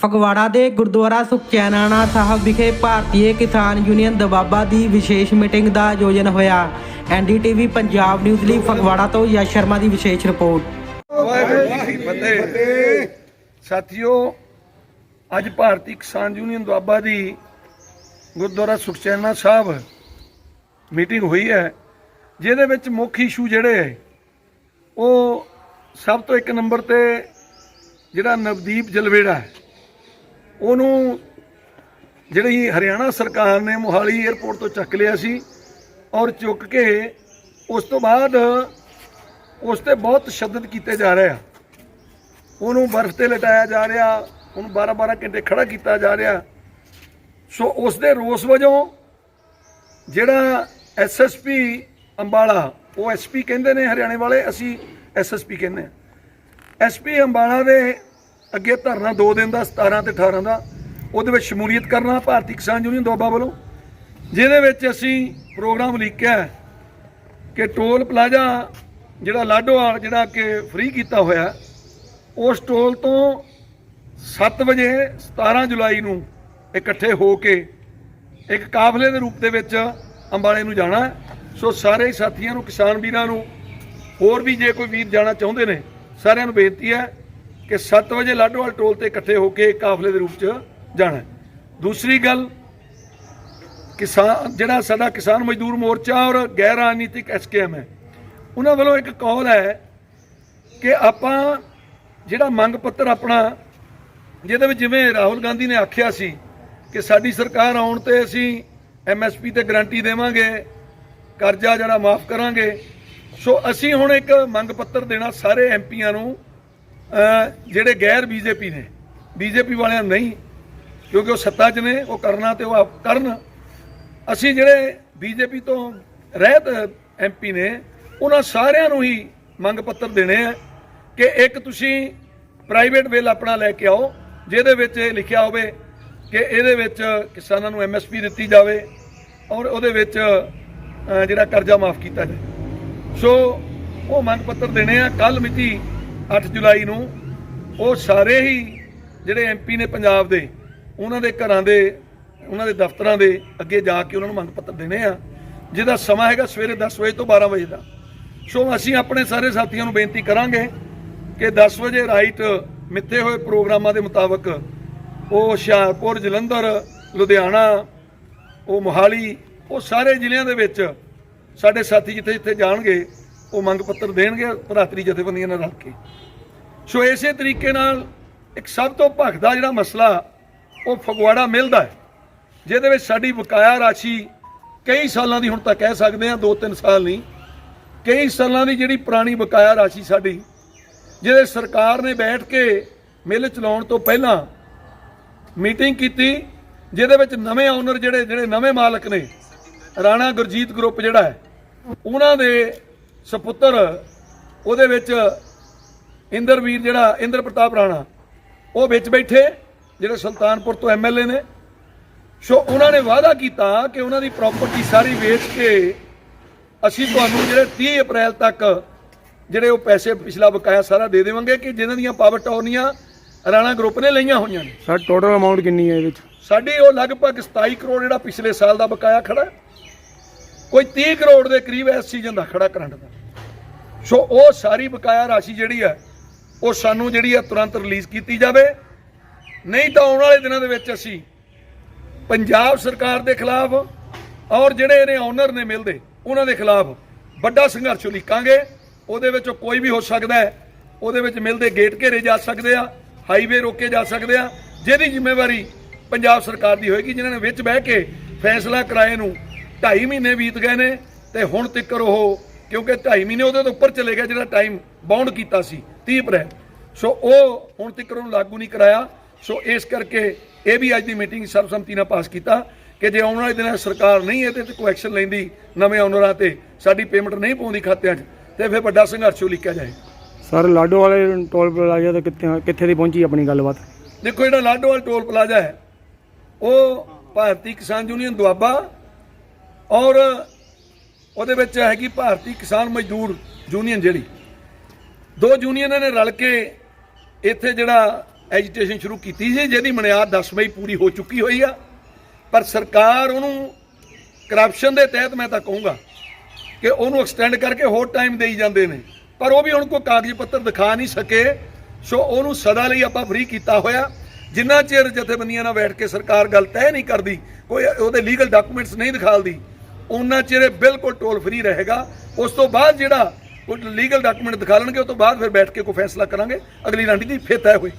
ਫਗਵਾੜਾ ਦੇ ਗੁਰਦੁਆਰਾ ਸੁਖਚੈਨਾਣਾ ਸਾਹਿਬ ਵਿਖੇ ਭਾਰਤੀ ਕਿਸਾਨ ਯੂਨੀਅਨ ਦਬਾਬਾ ਦੀ ਵਿਸ਼ੇਸ਼ ਮੀਟਿੰਗ ਦਾ ਆਯੋਜਨ ਹੋਇਆ। ਐਨਡੀਟੀਵੀ ਪੰਜਾਬ ਨਿਊਜ਼ ਲਈ ਫਗਵਾੜਾ ਤੋਂ ਯਸ਼ ਸ਼ਰਮਾ ਦੀ ਵਿਸ਼ੇਸ਼ ਰਿਪੋਰਟ। ਸਾਥੀਓ, ਅੱਜ ਭਾਰਤੀ ਕਿਸਾਨ ਯੂਨੀਅਨ ਦੁਆਬਾ ਦੀ ਗੁਰਦੁਆਰਾ ਸੁਖਚੈਨਾ ਸਾਹਿਬ ਮੀਟਿੰਗ ਹੋਈ ਹੈ, ਜਿਹਦੇ ਵਿੱਚ ਮੁੱਖ ਇਸ਼ੂ ਜਿਹੜੇ ਹੈ, ਉਹ ਸਭ ਤੋਂ ਇੱਕ ਨੰਬਰ ਤੇ ਜਿਹੜਾ ਨਵਦੀਪ ਜਲਵੇੜਾ ਹੈ। ਉਹਨੂੰ ਜਿਹੜੀ ਹਰਿਆਣਾ ਸਰਕਾਰ ਨੇ ਮੋਹਾਲੀ 에ਅਰਪੋਰਟ ਤੋਂ ਚੱਕ ਲਿਆ ਸੀ ਔਰ ਚੁੱਕ ਕੇ ਉਸ ਤੋਂ ਬਾਅਦ ਉਸ ਤੇ ਬਹੁਤ ਤਸ਼ੱਦਦ ਕੀਤੇ ਜਾ ਰਹੇ ਆ। ਉਹਨੂੰ ਬਰਫ਼ ਤੇ ਲਟਾਇਆ ਜਾ ਰਿਹਾ, ਉਹਨੂੰ 12-12 ਘੰਟੇ ਖੜਾ ਕੀਤਾ ਜਾ ਰਿਹਾ। ਸੋ ਉਸ ਦੇ ਰੋਸ ਵਜੋਂ ਜਿਹੜਾ ਐਸਐਸਪੀ ਅੰਬਾਲਾ, ਉਹ ਐਸਪੀ ਕਹਿੰਦੇ ਨੇ ਹਰਿਆਣੇ ਵਾਲੇ, ਅਸੀਂ ਐਸਐਸਪੀ ਕਹਿੰਦੇ ਆ ਐਸਪੀ ਅੰਬਾਲਾ ਦੇ ਅੱਗੇ ਧਰਨਾ 2 ਦਿਨ ਦਾ 17 ਤੇ 18 ਦਾ, ਉਹਦੇ ਵਿੱਚ ਸ਼ਮੂਲੀਅਤ ਕਰਨਾ, ਭਾਰਤੀ ਕਿਸਾਨ ਯੂਨੀਅਨ ਦੋਬਾ ਵੱਲੋਂ, ਜਿਹਦੇ ਵਿੱਚ ਅਸੀਂ ਪ੍ਰੋਗਰਾਮ ਲਿਖਿਆ ਕਿ ਟੋਲ ਪਲਾਜ਼ਾ ਜਿਹੜਾ ਲਾਡੋਵਾਲ, ਜਿਹੜਾ ਕਿ ਫ੍ਰੀ ਕੀਤਾ ਹੋਇਆ ਉਸ ਟੋਲ ਤੋਂ 7 ਵਜੇ 17 ਜੁਲਾਈ ਨੂੰ ਇਕੱਠੇ ਹੋ ਕੇ ਇੱਕ ਕਾਫਲੇ ਦੇ ਰੂਪ ਦੇ ਵਿੱਚ ਅੰਬਾਲੇ ਨੂੰ ਜਾਣਾ ਸੋ ਸਾਰੇ ਸਾਥੀਆਂ ਨੂੰ, ਕਿਸਾਨ ਵੀਰਾਂ ਨੂੰ ਹੋਰ ਵੀ ਜੇ ਕੋਈ ਵੀਰ ਜਾਣਾ ਚਾਹੁੰਦੇ ਨੇ, ਸਾਰਿਆਂ ਨੂੰ ਬੇਨਤੀ ਹੈ ਕਿ 7 ਵਜੇ ਲਾਡੋਵਾਲ ਟੋਲ ਤੇ ਇਕੱਠੇ ਹੋ ਕੇ ਕਾਫਲੇ ਦੇ ਰੂਪ 'ਚ ਜਾਣਾ ਦੂਸਰੀ ਗੱਲ, ਕਿਸਾਨ, ਜਿਹੜਾ ਸਾਡਾ ਕਿਸਾਨ ਮਜ਼ਦੂਰ ਮੋਰਚਾ ਔਰ ਗੈਰ ਰਾਜਨੀਤਿਕ ਐਸਕੇਐਮ ਹੈ, ਉਹਨਾਂ ਵੱਲੋਂ ਇੱਕ ਕਾਲ ਹੈ ਕਿ ਆਪਾਂ ਜਿਹੜਾ ਮੰਗ ਪੱਤਰ ਆਪਣਾ, ਜਿਹਦੇ ਵਿੱਚ ਜਿਵੇਂ ਰਾਹੁਲ ਗਾਂਧੀ ਨੇ ਆਖਿਆ ਸੀ ਕਿ ਸਾਡੀ ਸਰਕਾਰ ਆਉਣ ਤੇ ਅਸੀਂ ਐਮਐਸਪੀ ਤੇ ਗਰੰਟੀ ਦੇਵਾਂਗੇ, ਕਰਜ਼ਾ ਜਿਹੜਾ ਮਾਫ ਕਰਾਂਗੇ, ਸੋ ਅਸੀਂ ਹੁਣ ਇੱਕ ਮੰਗ ਪੱਤਰ ਦੇਣਾ ਸਾਰੇ ਐਮਪੀਆਂ ਨੂੰ ਜਿਹੜੇ ਗੈਰ ਬੀਜੇਪੀ ਨੇ, ਬੀਜੇਪੀ ਵਾਲਿਆਂ ਨਹੀਂ, ਕਿਉਂਕਿ ਉਹ ਸੱਤਾ 'ਚ ਨੇ, ਉਹ ਕਰਨਾ ਤੇ ਉਹ ਕਰਨ। ਅਸੀਂ ਜਿਹੜੇ ਬੀਜੇਪੀ ਤੋਂ ਰਹਿਤ ਐਮਪੀ ਨੇ, ਉਹਨਾਂ ਸਾਰਿਆਂ ਨੂੰ ਹੀ ਮੰਗ ਪੱਤਰ ਦੇਣੇ ਆ ਕਿ ਇੱਕ ਤੁਸੀਂ ਪ੍ਰਾਈਵੇਟ ਬਿੱਲ ਆਪਣਾ ਲੈ ਕੇ ਆਓ, ਜਿਹਦੇ ਵਿੱਚ ਇਹ ਲਿਖਿਆ ਹੋਵੇ ਕਿ ਇਹਦੇ ਵਿੱਚ ਕਿਸਾਨਾਂ ਨੂੰ ਐਮਐਸਪੀ ਦਿੱਤੀ ਜਾਵੇ ਔਰ ਉਹਦੇ ਵਿੱਚ ਜਿਹੜਾ ਕਰਜ਼ਾ ਮਾਫ ਕੀਤਾ ਜਾਵੇ। ਸੋ ਉਹ ਮੰਗ ਪੱਤਰ ਦੇਣੇ ਆ ਕੱਲ ਮਿਤੀ 8 ਜੁਲਾਈ ਨੂੰ ਉਹ ਸਾਰੇ ਹੀ ਜਿਹੜੇ ਐਮਪੀ ਨੇ ਪੰਜਾਬ ਦੇ, ਉਹਨਾਂ ਦੇ ਘਰਾਂ ਦੇ, ਉਹਨਾਂ ਦੇ ਦਫ਼ਤਰਾਂ ਦੇ ਅੱਗੇ ਜਾ ਕੇ ਉਹਨਾਂ ਨੂੰ ਮੰਗ ਪੱਤਰ ਦੇਣੇ ਆ। ਜਿਹਦਾ ਸਮਾਂ ਹੈਗਾ ਸਵੇਰੇ 10 ਵਜੇ ਤੋਂ 12 ਵਜੇ ਦਾ। ਸੋ ਅਸੀਂ ਆਪਣੇ ਸਾਰੇ ਸਾਥੀਆਂ ਨੂੰ ਬੇਨਤੀ ਕਰਾਂਗੇ ਕਿ 10 ਵਜੇ ਰਾਈਟ ਮਿੱਥੇ ਹੋਏ ਪ੍ਰੋਗਰਾਮਾਂ ਦੇ ਮੁਤਾਬਕ ਉਹ ਹੁਸ਼ਿਆਰਪੁਰ, ਜਲੰਧਰ, ਲੁਧਿਆਣਾ, ਉਹ ਮੋਹਾਲੀ, ਉਹ ਸਾਰੇ ਜ਼ਿਲ੍ਹਿਆਂ ਦੇ ਵਿੱਚ ਸਾਡੇ ਸਾਥੀ ਜਿੱਥੇ ਜਿੱਥੇ ਜਾਣਗੇ ਉਹ ਮੰਗ ਪੱਤਰ ਦੇਣਗੇ ਭਰਾਤਰੀ ਜਥੇਬੰਦੀਆਂ ਨਾਲ ਰਲ ਕੇ। ਸੋ ਇਸੇ ਤਰੀਕੇ ਨਾਲ ਇੱਕ ਸਭ ਤੋਂ ਭਖਦਾ ਜਿਹੜਾ ਮਸਲਾ ਉਹ ਫਗਵਾੜਾ ਮਿਲਦਾ ਹੈ, ਜਿਹਦੇ ਵਿੱਚ ਸਾਡੀ ਬਕਾਇਆ ਰਾਸ਼ੀ ਕਈ ਸਾਲਾਂ ਦੀ ਹੁਣ ਤਾਂ ਕਹਿ ਸਕਦੇ ਹਾਂ 2-3 ਸਾਲ ਨਹੀਂ, ਕਈ ਸਾਲਾਂ ਦੀ ਜਿਹੜੀ ਪੁਰਾਣੀ ਬਕਾਇਆ ਰਾਸ਼ੀ ਸਾਡੀ, ਜਿਹਦੇ ਸਰਕਾਰ ਨੇ ਬੈਠ ਕੇ ਮਿਲ ਚਲਾਉਣ ਤੋਂ ਪਹਿਲਾਂ ਮੀਟਿੰਗ ਕੀਤੀ, ਜਿਹਦੇ ਵਿੱਚ ਨਵੇਂ ਓਨਰ ਜਿਹੜੇ ਜਿਹੜੇ ਨਵੇਂ ਮਾਲਕ ਨੇ, ਰਾਣਾ ਗੁਰਜੀਤ ਗਰੁੱਪ ਜਿਹੜਾ ਹੈ, ਉਹਨਾਂ ਦੇ ਸੁਪੁੱਤਰ ਉਹਦੇ ਵਿੱਚ ਇੰਦਰਵੀਰ ਜਿਹੜਾ ਇੰਦਰ ਪ੍ਰਤਾਪ ਰਾਣਾ ਉਹ ਵਿੱਚ ਬੈਠੇ ਜਿਹੜੇ ਸੁਲਤਾਨਪੁਰ ਤੋਂ ਐਮਐਲਏ ਨੇ। ਸੋ ਉਹਨਾਂ ਨੇ ਵਾਅਦਾ ਕੀਤਾ ਕਿ ਉਹਨਾਂ ਦੀ ਪ੍ਰਾਪਰਟੀ ਸਾਰੀ ਵੇਚ ਕੇ ਅਸੀਂ ਤੁਹਾਨੂੰ ਜਿਹੜੇ 30 ਅਪ੍ਰੈਲ ਤੱਕ ਜਿਹੜੇ ਉਹ ਪੈਸੇ ਪਿਛਲਾ ਬਕਾਇਆ ਸਾਰਾ ਦੇ ਦੇਵਾਂਗੇ ਕਿ ਜਿਨ੍ਹਾਂ ਦੀਆਂ ਪਾਵਰ ਟੌਰਨੀਆਂ ਰਾਣਾ ਗਰੁੱਪ ਨੇ ਲਈਆਂ ਹੋਈਆਂ ਨੇ। ਸਰ ਟੋਟਲ ਅਮਾਉਂਟ ਕਿੰਨੀ ਹੈ ਇਹਦੇ ਵਿੱਚ? ਸਾਡੀ ਉਹ ਲਗਭਗ 27 ਕਰੋੜ ਜਿਹੜਾ ਪਿਛਲੇ ਸਾਲ ਦਾ ਬਕਾਇਆ ਖੜਾ। ਕੋਈ 30 ਕਰੋੜ ਦੇ ਕਰੀਬ ਇਸ ਸੀਜ਼ਨ ਦਾ ਖੜਾ ਕਰੰਟ ਦਾ। ਸੋ ਉਹ ਸਾਰੀ ਬਕਾਇਆ ਰਾਸ਼ੀ ਜਿਹੜੀ ਹੈ, ਉਹ ਸਾਨੂੰ ਜਿਹੜੀ ਹੈ ਤੁਰੰਤ ਰਿਲੀਜ਼ ਕੀਤੀ ਜਾਵੇ। ਨਹੀਂ ਤਾਂ ਆਉਣ ਵਾਲੇ ਦਿਨਾਂ ਦੇ ਵਿੱਚ ਅਸੀਂ ਪੰਜਾਬ ਸਰਕਾਰ ਦੇ ਖਿਲਾਫ ਔਰ ਜਿਹੜੇ ਇਹਨੇ ਓਨਰ ਨੇ ਮਿਲਦੇ, ਉਹਨਾਂ ਦੇ ਖਿਲਾਫ ਵੱਡਾ ਸੰਘਰਸ਼ ਉਲੀਕਾਂਗੇ। ਉਹਦੇ ਵਿੱਚੋਂ ਕੋਈ ਵੀ ਹੋ ਸਕਦਾ ਹੈ, ਉਹਦੇ ਵਿੱਚ ਮਿਲਦੇ ਗੇਟ ਘੇਰੇ ਜਾ ਸਕਦੇ ਆ ਹਾਈਵੇ ਰੋਕੇ ਜਾ ਸਕਦੇ ਆ। ਜਿਹਦੀ ਜ਼ਿੰਮੇਵਾਰੀ ਪੰਜਾਬ ਸਰਕਾਰ ਦੀ ਹੋਏਗੀ, ਜਿਨ੍ਹਾਂ ਨੇ ਵਿੱਚ ਬਹਿ ਕੇ ਫੈਸਲਾ ਕਰਾਏ ਨੂੰ 2.5 ਮਹੀਨੇ ਬੀਤ ਗਏ ਨੇ ਤੇ ਹੁਣ ਤੱਕ ਉਹ ਕਿਉਂਕਿ 2.5 ਮਹੀਨੇ ਉਹਦੇ ਤੋਂ ਉੱਪਰ ਚਲੇ ਗਿਆ ਜਿਹੜਾ ਟਾਈਮ ਬਾਉਂਡ ਕੀਤਾ ਸੀ 30 ਅਪ੍ਰੈਲ। ਸੋ ਉਹ ਹੁਣ ਤੱਕ ਉਹਨੂੰ ਲਾਗੂ ਨਹੀਂ ਕਰਾਇਆ। ਸੋ ਇਸ ਕਰਕੇ ਇਹ ਵੀ ਅੱਜ ਦੀ ਮੀਟਿੰਗ ਸਰਬਸੰਮਤੀ ਨਾਲ ਪਾਸ ਕੀਤਾ ਕਿ ਜੇ ਆਉਣ ਵਾਲੇ ਦਿਨਾਂ ਸਰਕਾਰ ਨਹੀਂ ਇਹਦੇ ਤੇ ਕੋਈ ਐਕਸ਼ਨ ਲੈਂਦੀ ਨਵੇਂ ਓਨਰਾਂ ਤੇ ਸਾਡੀ ਪੇਮੈਂਟ ਨਹੀਂ ਪਾਉਂਦੀ ਖਾਤਿਆਂ 'ਚ ਤੇ ਫਿਰ ਵੱਡਾ ਸੰਘਰਸ਼ ਉਲੀਕਿਆ ਜਾਏ? ਸਰ ਲਾਡੋ ਵਾਲੇ ਟੋਲ ਪਲਾਜ਼ਾ ਤੇ ਕਿੱਥੇ ਕਿੱਥੇ ਦੀ ਪਹੁੰਚੀ ਆਪਣੀ ਗੱਲਬਾਤ? ਦੇਖੋ ਜਿਹੜਾ ਲਾਡੋਵਾਲ ਟੋਲ ਪਲਾਜ਼ਾ ਹੈ ਉਹ ਭਾਰਤੀ ਕਿਸਾਨ ਯੂਨੀਅਨ ਦੁਆਬਾ ਔਰ ਉਹਦੇ ਵਿੱਚ ਹੈਗੀ ਭਾਰਤੀ ਕਿਸਾਨ ਮਜ਼ਦੂਰ ਯੂਨੀਅਨ ਜਿਹੜੀ, ਦੋ ਯੂਨੀਅਨਾਂ ਨੇ ਰਲ ਕੇ ਇੱਥੇ ਜਿਹੜਾ ਐਜੀਟੇਸ਼ਨ ਸ਼ੁਰੂ ਕੀਤੀ ਸੀ, ਜਿਹਦੀ ਮਨਿਆਦ 10 ਮਈ ਪੂਰੀ ਹੋ ਚੁੱਕੀ ਹੋਈ ਆ। ਪਰ ਸਰਕਾਰ ਉਹਨੂੰ ਕਰਪਸ਼ਨ ਦੇ ਤਹਿਤ ਮੈਂ ਤਾਂ ਕਹੂੰਗਾ ਕਿ ਉਹਨੂੰ ਐਕਸਟੈਂਡ ਕਰਕੇ ਹੋਰ ਟਾਈਮ ਦੇਈ ਜਾਂਦੇ ਨੇ। ਪਰ ਉਹ ਵੀ ਹੁਣ ਕੋਈ ਕਾਗਜ਼ ਪੱਤਰ ਦਿਖਾ ਨਹੀਂ ਸਕੇ। ਸੋ ਉਹਨੂੰ ਸਦਾ ਲਈ ਆਪਾਂ ਫ੍ਰੀ ਕੀਤਾ ਹੋਇਆ। ਜਿੰਨਾ ਚਿਰ ਜਥੇਬੰਦੀਆਂ ਨਾਲ ਬੈਠ ਕੇ ਸਰਕਾਰ ਗੱਲ ਤੈਅ ਨਹੀਂ ਕਰਦੀ, ਕੋਈ ਉਹਦੇ ਲੀਗਲ ਡਾਕੂਮੈਂਟਸ ਨਹੀਂ ਦਿਖਾਲਦੀ ਉਹਨਾਂ ਚਿਰ ਬਿਲਕੁਲ ਟੋਲ ਫ੍ਰੀ ਰਹੇਗਾ। ਉਸ ਤੋਂ ਬਾਅਦ ਜਿਹੜਾ ਕੋਈ ਲੀਗਲ ਡਾਕੂਮੈਂਟ ਦਿਖਾ ਲੈਣਗੇ ਉਸ ਤੋਂ ਬਾਅਦ ਫਿਰ ਬੈਠ ਕੇ ਕੋਈ ਫੈਸਲਾ ਕਰਾਂਗੇ। ਅਗਲੀ ਰੰਡੀ ਦੀ ਫਿਰ ਤੈਅ ਹੋਈ